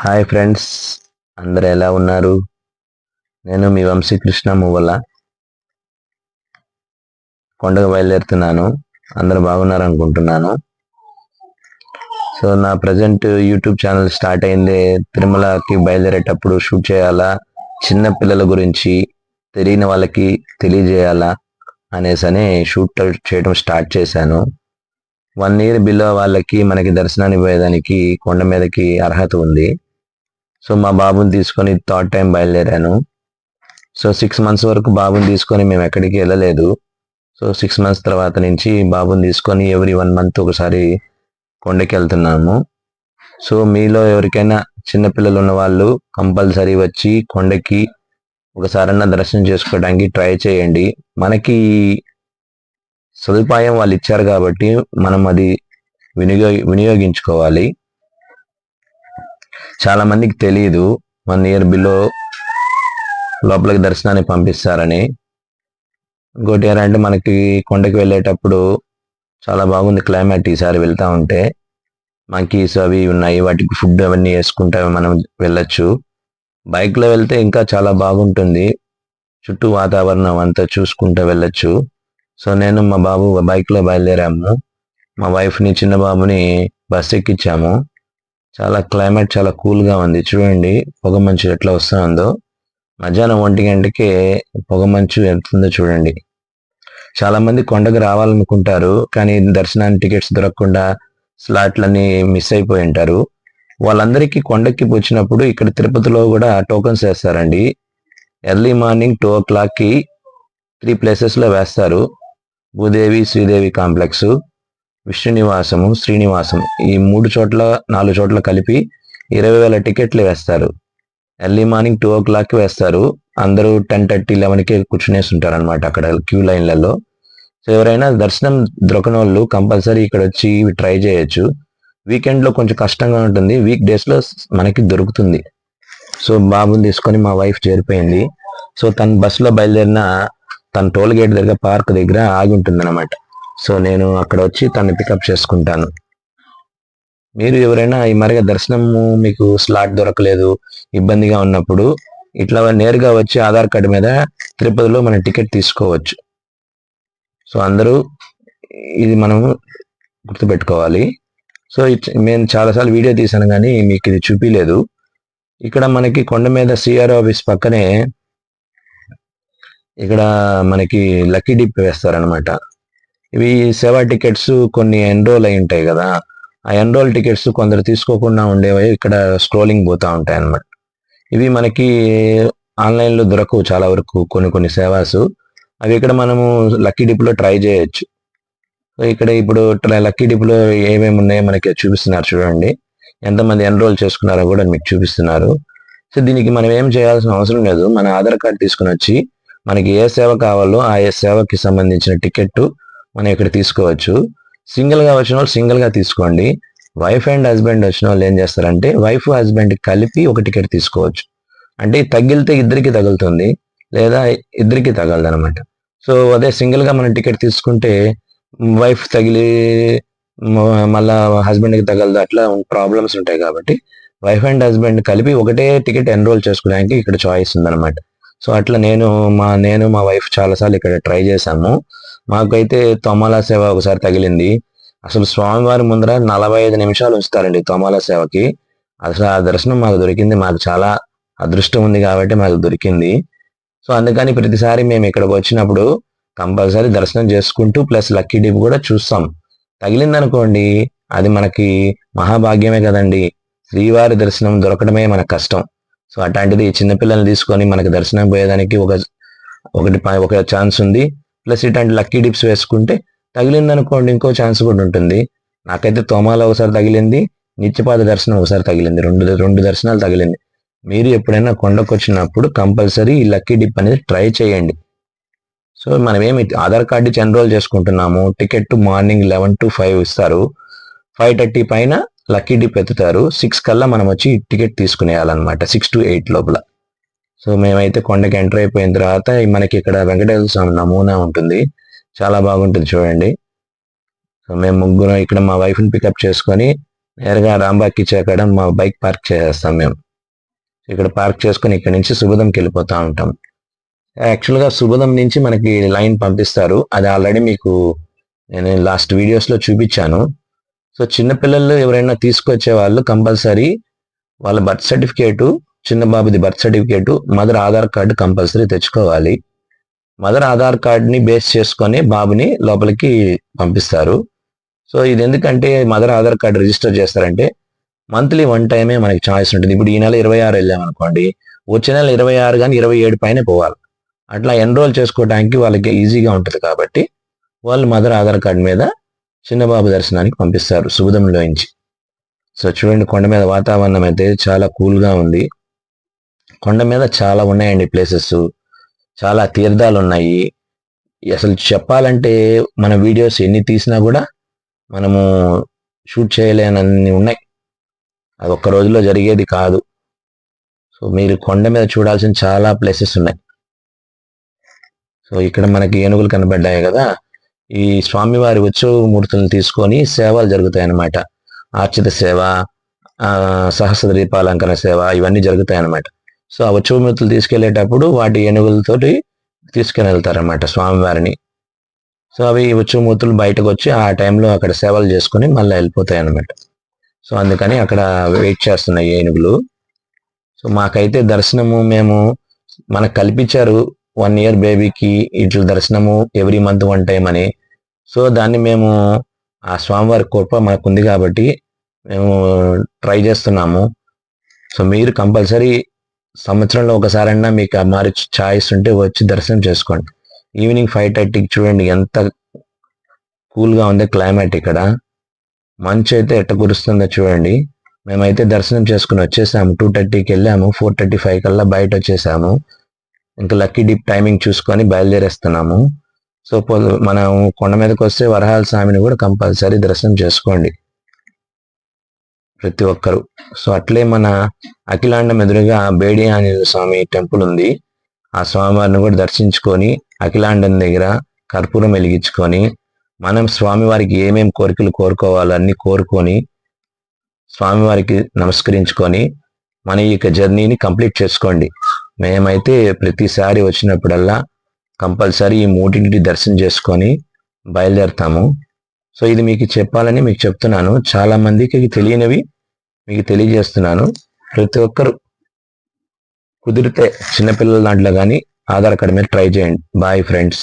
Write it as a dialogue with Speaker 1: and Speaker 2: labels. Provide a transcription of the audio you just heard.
Speaker 1: Hi friends అందరు ఎలా ఉన్నారు? నేను మీ వంశీకృష్ణ మువ్వల. కొండకు బయలుదేరుతున్నాను. అందరు బాగున్నారు అనుకుంటున్నాను. సో నా ప్రజెంట్ యూట్యూబ్ ఛానల్ స్టార్ట్ అయింది. తిరుమలకి బయలుదేరేటప్పుడు షూట్ చేయాలా? చిన్న పిల్లల గురించి తెలియని వాళ్ళకి తెలియజేయాలా? అనేసి అని షూట్ చేయడం స్టార్ట్ చేశాను. వన్ ఇయర్ బిలో వాళ్ళకి మనకి దర్శనానికి పోయేదానికి కొండ మీదకి అర్హత ఉంది. సో మా బాబుని తీసుకొని థర్డ్ టైం బయలుదేరాను. సో సిక్స్ మంత్స్ వరకు బాబుని తీసుకొని మేము ఎక్కడికి వెళ్ళలేదు. సో సిక్స్ మంత్స్ తర్వాత నుంచి బాబుని తీసుకొని ఎవ్రీ వన్ మంత్ ఒకసారి కొండకి వెళ్తున్నాము. సో మీలో ఎవరికైనా చిన్నపిల్లలు ఉన్న వాళ్ళు కంపల్సరీ వచ్చి కొండకి ఒకసారన్నా దర్శనం చేసుకోవడానికి ట్రై చేయండి. మనకి సదుపాయం వాళ్ళు ఇచ్చారు కాబట్టి మనం అది వినియోగ వినియోగించుకోవాలి. చాలా మందికి తెలియదు వన్ ఇయర్ బిలో లోపలికి దర్శనానికి పంపిస్తారని. ఇంకోటి ఏంటంటే మనకి కొండకి వెళ్ళేటప్పుడు చాలా బాగుంది క్లైమేట్ ఈసారి వెళ్తా ఉంటే. మంకీస్ అవి ఉన్నాయి వాటికి ఫుడ్ అవన్నీ వేసుకుంటే మనం వెళ్ళొచ్చు. బైక్లో వెళ్తే ఇంకా చాలా బాగుంటుంది. చుట్టూ వాతావరణం అంతా చూసుకుంటూ వెళ్ళొచ్చు. సో నేను మా బాబు బైక్లో బయలుదేరాము. మా వైఫ్ని చిన్న బాబుని బస్ ఎక్కించాము. చాలా క్లైమేట్ చాలా కూల్గా ఉంది. చూడండి పొగ మంచు ఎట్లా వస్తుందో. మధ్యాహ్నం ఒంటి గంటకే పొగ మంచు ఎంతుందో చూడండి. చాలా మంది కొండకు రావాలనుకుంటారు కానీ దర్శనానికి టికెట్స్ దొరకకుండా స్లాట్లన్నీ మిస్ అయిపోయి ఉంటారు. వాళ్ళందరికీ కొండకి వచ్చినప్పుడు ఇక్కడ తిరుపతిలో కూడా టోకన్స్ వేస్తారండి. ఎర్లీ మార్నింగ్ టూ ఓ క్లాక్కి త్రీ ప్లేసెస్లో వేస్తారు. భూదేవి శ్రీదేవి కాంప్లెక్స్ విష్ణునివాసము శ్రీనివాసం ఈ మూడు చోట్ల నాలుగు చోట్ల కలిపి ఇరవై వేల టికెట్లు వేస్తారు. ఎర్లీ మార్నింగ్ టూ ఓ క్లాక్కి వేస్తారు. అందరూ టెన్ థర్టీ లెవెన్కి కూర్చునేసి ఉంటారు అనమాట అక్కడ క్యూ లైన్లలో. సో ఎవరైనా దర్శనం దొరకని వాళ్ళు కంపల్సరీ ఇక్కడ వచ్చి ఇవి ట్రై చేయొచ్చు. వీకెండ్లో కొంచెం కష్టంగా ఉంటుంది. వీక్ డేస్లో మనకి దొరుకుతుంది. సో బాబుని తీసుకొని మా వైఫ్ చేరిపోయింది. సో తన బస్సులో బయలుదేరిన తన టోల్ గేట్ దగ్గర పార్క్ దగ్గర ఆగి ఉంటుంది అనమాట సో నేను అక్కడ వచ్చి తను పికప్ చేసుకుంటాను. మీరు ఎవరైనా ఈ మరిగా దర్శనము మీకు స్లాట్ దొరకలేదు ఇబ్బందిగా ఉన్నప్పుడు ఇట్లా నేరుగా వచ్చి ఆధార్ కార్డు మీద తిరుపతిలో మన టికెట్ తీసుకోవచ్చు. సో అందరూ ఇది మనం గుర్తుపెట్టుకోవాలి. సో ఇట్- నేను చాలాసార్లు వీడియో తీసాను కానీ మీకు ఇది చూపించలేదు ఇక్కడ మనకి కొండ మీద సిఆర్ ఆఫీస్ పక్కనే ఇక్కడ మనకి లక్కీ డిప్ వేస్తారనమాట ఇవి సేవా టికెట్స్ కొన్ని ఎన్రోల్ అయి ఉంటాయి కదా. ఆ ఎన్రోల్ టికెట్స్ కొందరు తీసుకోకుండా ఉండేవి ఇక్కడ స్క్రోలింగ్ పోతా ఉంటాయి అన్నమాట. ఇవి మనకి ఆన్లైన్లో దొరకవు చాలా వరకు కొన్ని కొన్ని సేవాస్. అవి ఇక్కడ మనము లక్కీ డిప్లో ట్రై చేయొచ్చు. ఇక్కడ ఇప్పుడు లక్కీ డిప్లో ఏమేమి ఉన్నాయో మనకి చూపిస్తున్నారు చూడండి. ఎంతమంది ఎన్రోల్ చేసుకున్నారో కూడా మీకు చూపిస్తున్నారు. సో దీనికి మనం ఏం చేయాల్సిన అవసరం లేదు. మన ఆధార్ కార్డ్ తీసుకుని వచ్చి మనకి ఏ సేవ కావాలో ఆ ఏ సేవకి సంబంధించిన టికెట్ మనం ఇక్కడ తీసుకోవచ్చు. సింగిల్గా వచ్చిన వాళ్ళు సింగిల్గా తీసుకోండి. వైఫ్ అండ్ హస్బెండ్ వచ్చిన వాళ్ళు ఏం చేస్తారంటే వైఫ్ హస్బెండ్ కలిపి ఒక టికెట్ తీసుకోవచ్చు. అంటే తగిలితే ఇద్దరికి తగులుతుంది లేదా ఇద్దరికి తగలదు అనమాట సో అదే సింగిల్గా మనం టికెట్ తీసుకుంటే వైఫ్ తగిలి మళ్ళా హస్బెండ్కి తగలదు అట్లా ప్రాబ్లమ్స్ ఉంటాయి కాబట్టి వైఫ్ అండ్ హస్బెండ్ కలిపి ఒకటే టికెట్ ఎన్రోల్ చేసుకోవడానికి ఇక్కడ చాయిస్ ఉందన్నమాట. సో అట్లా నేను మా నేను మా వైఫ్ చాలాసార్లు ఇక్కడ ట్రై చేశాము. మాకైతే తొమాలా సేవ ఒకసారి తగిలింది. అసలు స్వామివారి ముందర నలభై ఐదు నిమిషాలు ఉంచుతారండి తొమాలా సేవకి. అసలు ఆ దర్శనం మాకు దొరికింది. మాకు చాలా అదృష్టం ఉంది కాబట్టి మాకు దొరికింది. సో అందుకని ప్రతిసారి మేము ఇక్కడికి వచ్చినప్పుడు కంపల్సరీ దర్శనం చేసుకుంటూ ప్లస్ లక్కీ డిప్ కూడా చూస్తాం. తగిలిందనుకోండి అది మనకి మహాభాగ్యమే కదండి. శ్రీవారి దర్శనం దొరకడమే మనకు కష్టం. సో అట్లాంటిది చిన్నపిల్లల్ని తీసుకొని మనకి దర్శనం పోయేదానికి ఒక ఒకటి ఒక ఛాన్స్ ఉంది. ప్లస్ ఇట్లాంటి లక్కీ డిప్స్ వేసుకుంటే తగిలింది అనుకోండి ఇంకో ఛాన్స్ కూడా ఉంటుంది. నాకైతే తోమాలో ఒకసారి తగిలింది నిత్యపాద దర్శనం ఒకసారి తగిలింది. రెండు రెండు దర్శనాలు తగిలింది. మీరు ఎప్పుడైనా కొండకు వచ్చినప్పుడు కంపల్సరీ ఈ లక్కీ డిప్ అనేది ట్రై చేయండి. సో మనం ఏమి ఆధార్ కార్డు ఇచ్చి ఎన్రోల్ చేసుకుంటున్నాము ticket morning eleven to five ఇస్తారు. ఫైవ్ థర్టీ పైన లక్కీ డిప్ ఎత్తుతారు. సిక్స్ కల్లా మనం వచ్చి టికెట్ తీసుకునేయాలన్నమాట సిక్స్ టు ఎయిట్ లోపల. సో మేమైతే కొండకి ఎంటర్ అయిపోయిన తర్వాత మనకి ఇక్కడ వెంకటేశ్వర స్వామి నమూనా ఉంటుంది. చాలా బాగుంటుంది చూడండి. సో మేము ముగ్గురం ఇక్కడ మా వైఫ్ని పికప్ చేసుకొని నేరుగా రాంబాగ్కి చేకడ మా బైక్ పార్క్ చేసేస్తాం మేము. ఇక్కడ పార్క్ చేసుకొని ఇక్కడ నుంచి సుబుదంకి వెళ్ళిపోతూ ఉంటాం. యాక్చువల్గా సుబుదం నుంచి మనకి లైన్ పంపిస్తారు. అది ఆల్రెడీ మీకు నేను లాస్ట్ వీడియోస్లో చూపించాను. సో చిన్నపిల్లలు ఎవరైనా తీసుకొచ్చే వాళ్ళు కంపల్సరీ వాళ్ళ బర్త్ సర్టిఫికేటు చిన్న బాబుది birth certificate mother Aadhaar card compulsory తెచ్చుకోవాలి. మదర్ ఆధార్ కార్డ్ని బేస్ చేసుకొని బాబుని లోపలికి పంపిస్తారు. సో ఇది ఎందుకంటే మదర్ ఆధార్ కార్డు రిజిస్టర్ చేస్తారంటే మంత్లీ వన్ టైమే మనకి ఛాయిస్ ఉంటుంది. ఇప్పుడు ఈ నెల ఇరవై ఆరు వెళ్ళామనుకోండి వచ్చే నెల ఇరవై ఆరు కానీ ఇరవై ఏడు పైన పోవాలి. అట్లా ఎన్రోల్ చేసుకోవడానికి వాళ్ళకి ఈజీగా ఉంటుంది కాబట్టి వాళ్ళు మదర్ ఆధార్ కార్డు మీద చిన్నబాబు దర్శనానికి పంపిస్తారు సుబుదంలోంచి సో చూడండి కొండ మీద వాతావరణం అయితే చాలా కూల్గా ఉంది. కొండ మీద చాలా ఉన్నాయండి ప్లేసెస్ చాలా తీర్థాలు ఉన్నాయి అసలు చెప్పాలంటే మన వీడియోస్ ఎన్ని తీసినా కూడా మనము షూట్ చేయలేనన్ని ఉన్నాయి. అది ఒక్క రోజులో జరిగేది కాదు. సో మీరు కొండ మీద చూడాల్సిన చాలా ప్లేసెస్ ఉన్నాయి. సో ఇక్కడ మనకి ఏనుగులు కనబడ్డాయి కదా. ఈ స్వామివారి ఉత్సవమూర్తులను తీసుకొని సేవలు జరుగుతాయి అన్నమాట ఆర్చిత సేవ సహస్ర దీపాలంకరణ సేవ ఇవన్నీ జరుగుతాయి అన్నమాట సో ఆ ఉత్సవమూర్తులు తీసుకెళ్ళేటప్పుడు వాటి ఏనుగులతోటి తీసుకుని వెళ్తారన్నమాట స్వామివారిని. సో అవి ఉత్సవమూర్తులు బయటకు వచ్చి ఆ టైంలో అక్కడ సేవలు చేసుకుని మళ్ళీ వెళ్ళిపోతాయి అన్నమాట సో అందుకని అక్కడ వెయిట్ చేస్తున్నాయి ఏనుగులు. సో మాకైతే దర్శనము మేము మనకు కల్పించారు వన్ ఇయర్ బేబీకి ఇట్ల దర్శనము ఎవ్రీ మంత్ వన్ టైం అని. సో దాన్ని మేము ఆ స్వామివారి కృప మాకుంది కాబట్టి మేము ట్రై చేస్తున్నాము. సో మీరు కంపల్సరీ సంవత్సరంలో ఒకసారైనా మీకు ఆ మరి ఛాయిస్ ఉంటే వచ్చి దర్శనం చేసుకోండి. ఈవినింగ్ ఫైవ్ థర్టీకి చూడండి ఎంత కూల్గా ఉంది క్లైమేట్ ఇక్కడ. మంచు అయితే ఎట్ట కురుస్తుందో చూడండి. మేమైతే దర్శనం చేసుకుని వచ్చేసాము. టూ థర్టీకి వెళ్ళాము. ఫోర్ థర్టీ ఫైవ్ కల్లా బయట వచ్చేసాము. ఇంకా లక్కీ డిప్ టైమింగ్ చూసుకొని బయలుదేరేస్తున్నాము. సో మనం కొండ మీదకి వస్తే వరహాల స్వామిని కూడా కంపల్సరీ దర్శనం చేసుకోండి. ప్రతి ఒక్కరు. సో అట్లే మన అఖిలాండం ఎదురుగా బేడి ఆంజనేయ స్వామి టెంపుల్ ఉంది. ఆ స్వామివారిని కూడా దర్శించుకొని అఖిలాండం దగ్గర కర్పూరం వెలిగించుకొని మనం స్వామివారికి ఏమేం కోరికలు కోరుకోవాలో అన్ని కోరుకొని స్వామివారికి నమస్కరించుకొని మన ఈ యొక్క జర్నీని కంప్లీట్ చేసుకోండి. మేమైతే ప్రతిసారి వచ్చినప్పుడల్లా కంపల్సరీ ఈ మూడింటిని దర్శనం చేసుకొని బయలుదేరుతాము. సో ఇది మీకు చెప్పాలని మీకు చెప్తున్నాను. చాలా మందికి తెలియనివి మీకు తెలియజేస్తున్నాను. ప్రతి ఒక్కరు కుదిరితే చిన్నపిల్లల దాంట్లో కానీ ఆధార్ కార్డు మీద ట్రై చేయండి. Bye friends